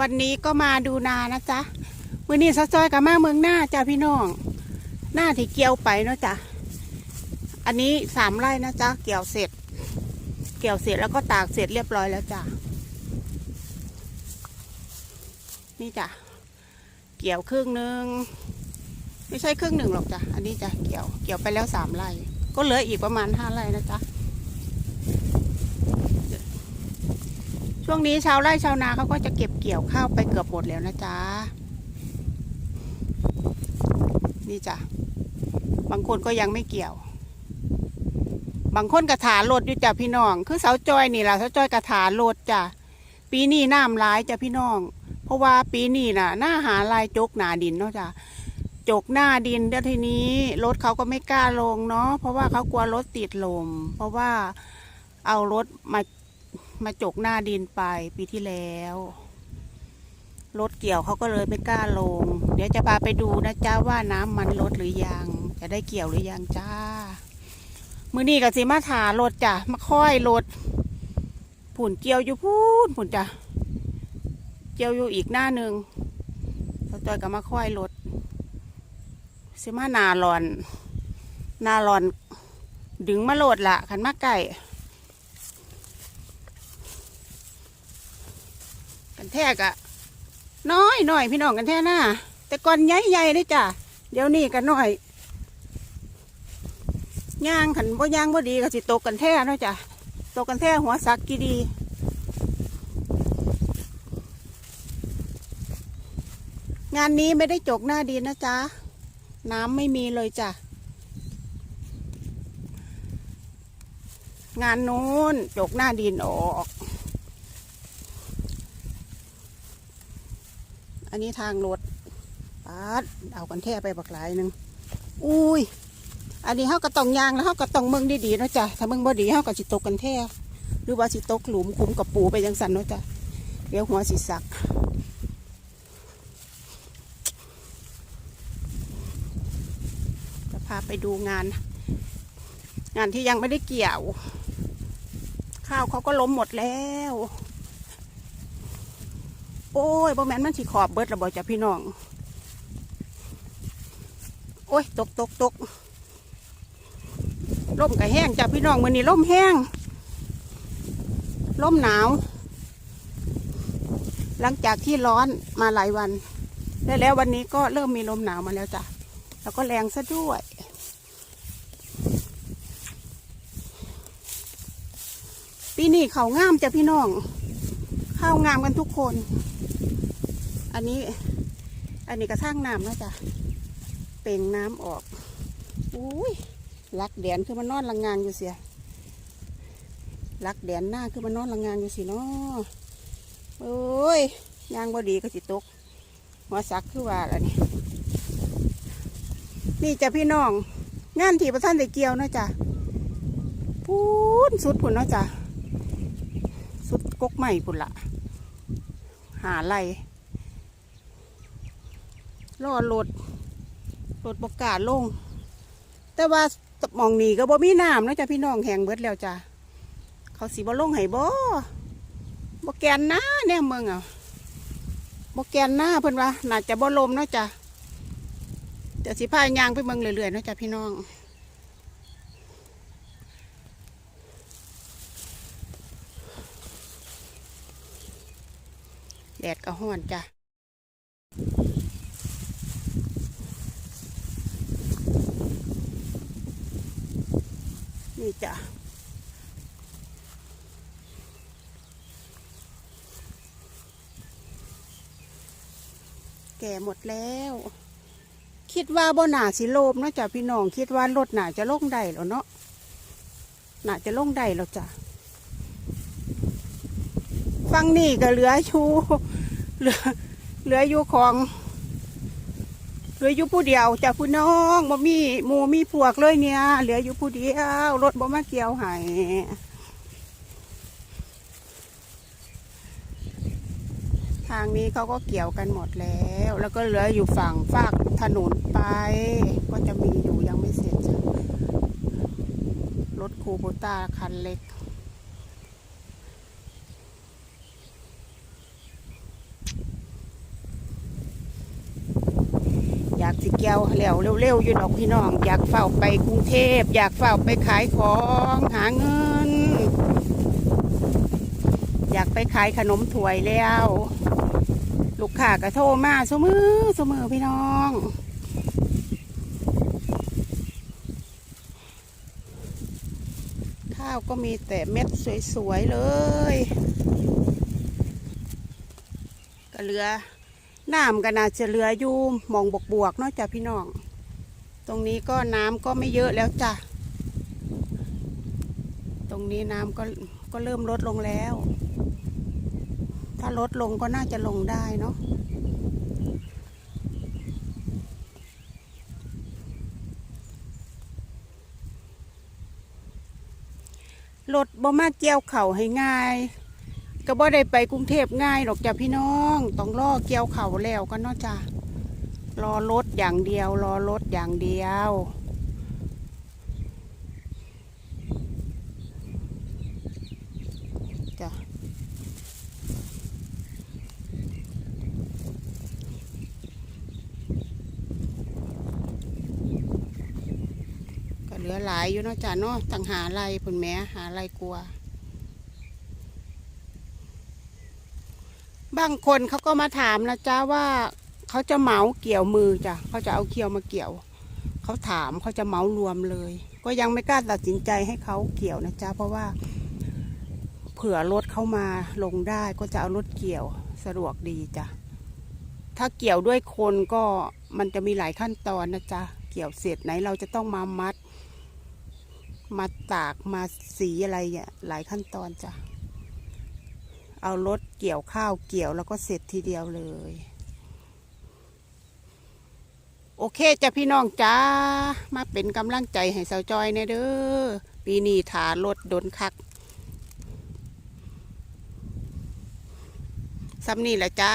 วันนี้ก็มาดูนานะจ๊ะมื่อนี้ซะจอยกับมาเมืองหน้าจ้าพี่น้อง หน้าที่เกี่ยวไปเนาะจ้ะอันนี้สามไร่นะจ๊ะเกี่ยวเสร็จ เกี่ยวเสร็จแล้วก็ตากเสร็จเรียบร้อยแล้วจ้ะนี่จ้ะเกี่ยวครึ่งหนึ่งไม่ใช่ครึ่งหนึ่งหรอกจ้ะอันนี้จ้ะเกี่ยวเกี่ยวไปแล้วสามไร่ก็เหลืออีกประมาณห้าไร่นะจ๊ะ ช่วงนี้ชาวไร่ชาวนาเขาก็จะเก็บเกี่ยวข้าวไปเกือบหมดแล้วนะจ๊ะ นี่จ้ะ บางคนก็ยังไม่เกี่ยว บางคนกระถาโลดอยู่จ้ะพี่น้อง คือเสาจอยนี่แหละเสาจอยกระถาโลดจ้ะ ปีนี้น้ำร้ายจ้ะพี่น้อง เพราะว่าปีนี้น่ะ หน้าหาลายจกหนาดินเนาะจ้ะจกหน้าดินแล้วทีนี้รถเขาก็ไม่กล้าลงเนาะเพราะว่าเขากลัวรถติดลม เพราะว่าเอารถมา มาจกหน้าดินไปปีที่แล้ว รถเกี่ยวเขาก็เลยไม่กล้าลง เดี๋ยวจะพาไปดูนะจ้าว่าน้ำมันลดหรือยัง จะได้เกี่ยวหรือยังจ้า มือนี้กับสิมาถารถจ้ะมาค่อยรถผุ่นเกี่ยวอยู่พูนผุ่นจ้ะเกี่ยวอยู่อีกหน้าหนึ่งเราจอยกับมาค่อยรถสิมานาหลอน นาหลอน ดึงมาโหลดละขันมาไก่ กันแทกอะน้อยน่อยพี่น้องกันแท้หน้าแต่ก่อนใหญ่ใหญ่เลยจ้ะเดี๋ยวนี้กันน้อยย่างขันบ่ย่างบ่ดีก็สิตกกันแท้เนาะจ้ะตกกันแท้หัวสักกี่ดีงานนี้ไม่ได้จกหน้าดินนะจ๊ะ น้ำไม่มีเลยจ้ะ งานนู้นจกหน้าดินออก อันนี้ทางรถปาดเอากันแท่ไปบักหลายหนึ่งอุ้ย อันนี้เขาก็ต้องยางแล้วเขาก็ต้องเมืองดีๆนะจ้ะถ้าเมืองบ่ดีเขาก็สิตกกันแท่หรือว่าสิตกหลุมคุมกับปูไปยังสันนะจ้ะเดี๋ยวหัวสิสักจะพาไปดูงาน งานที่ยังไม่ได้เกี่ยว ข้าวเขาก็ล้มหมดแล้ว โอ้ยบ่แม่นมันสิขอบเบิดระบ่จ้ะพี่น้อง โอ้ยตกตกตกลมก็แห้งจ้ะพี่น้องมือนี้ลมแห้งลมหนาว หลังจากที่ร้อนมาหลายวันได้แล้ววันนี้ก็เริ่มมีลมหนาวมาแล้วจ้ะแล้วก็แรงซะด้วย ปีนี้เขางามจ้ะพี่น้องข้าวงามกันทุกคน อันนี้ อันนี้กระทั่งน้ำนะจ๊ะเป่งน้ำออกอุ้ยลักแดนคือมันนอนลังงานอยู่เสียลักแดนหน้าคือมันนอนลังงานอยู่สิเนาะโอ้ยยางบดีก็สิตกหัวสักคือว่าอะไรนี่นี่จะพี่น้อง งานที่ประท่านได้เกี่ยวนาะจ้ะพูนสุดผุนเนาะจ้ะสุดกกใหม่พุ่นละหาไร รอรถรถบกกล้าลง แต่ว่ามองนี้ก็บ่มีน้ำนาะจ้ะพี่น้องแหงเบิดแล้วจ้ะเขาสีบ่ลงให้บ่บ่แกนหน้าเนี่ยเมืองอะบ่แกนหน้าเพิ่นว่าน่าจะบ่ลมเนาะจ้ะเดี๋ยวสิพายางไปเมืองเรื่อยๆเนาะจ้ะพี่น้องแดดก็ห้อนจ้ะี่จ้ะแก่หมดแล้ว คิดว่าบ่หนาสิโลมนะจ้ะพี่น้อง คิดว่ารถหนาจะลงได้แล้วเนาะหนาจะลงได้แล้วจ้ะฟังนี่ก็เหลืออยู่เหลือเหลืออยู่ของ เหลืออยู่ผู้เดียวจากผู้น้องบ่มีหมูมีพวกเลยเนี่ย เหลืออยู่ผู้เดียวรถบ่มาเกี่ยวให้ทางนี้เขาก็เกี่ยวกันหมดแล้ว แล้วก็เหลืออยู่ฝั่งฝากถนนไป ก็จะมีอยู่ยังไม่เสร็จรถคูโบต้าคันเล็กากสิเกี่ยวแล้วเร็วๆอยู่ดอกพี่น้อง อยากเฝ้าไปกรุงเทพ อยากเฝ้าไปขายของหาเงิน อยากไปขายขนมถ้วยแล้ว ลูกค้าก็โทรมาสมือสมือพี่น้องข้าวก็มีแต่เม็ดสวย ๆ เลย ก็เหลือ น้ำก็น่าจะเหลืออยู่มองบวกๆเนาะจ้ะพี่น้อง ตรงนี้ก็น้ำก็ไม่เยอะแล้วจ้ะ ตรงนี้น้ำก็ก็เริ่มลดลงแล้ว ถ้าลดลงก็น่าจะลงได้เนาะรถบ่มาเกี่ยวเข่าให้ง่าย ก็บ่ได้ไปกรุงเทพง่ายหรอกจ้ะพี่น้องต้องรอเกี่ยวเข่าแล้วก็เนาะจ้ะรอรถอย่างเดียว รอรถอย่างเดียวจ้ะก็เหลือหลายอยู่เนาะจ้ะเนาะต่างหาอะไรผลแม้หาอะไรกลัว บางคนเขาก็มาถามนะจ้าว่าเขาจะเหมาเกี่ยวมือจ้ะเขาจะเอาเคียวมาเกี่ยวเขาถามเขาจะเหมารวมเลย ก็ยังไม่กล้าตัดสินใจให้เขาเกี่ยวนะจ๊ะเพราะว่า เผื่อรถเข้ามาลงได้ก็จะเอารถเกี่ยวสะดวกดีจ้ะถ้าเกี่ยวด้วยคนก็มันจะมีหลายขั้นตอนนะจ๊ะเกี่ยวเสร็จไหนเราจะต้องมามัด มาตากมาสีอะไรเนี่ยหลายขั้นตอนจ้ะ เอารถเกี่ยวข้าวเกี่ยวแล้วก็เสร็จทีเดียวเลย โอเคจ้ะพี่น้องจ้า มาเป็นกำลังใจให้สาวจอยแน่เด้อ ปีนี้ถารถดนคักซ้ำนี่แหละจ้า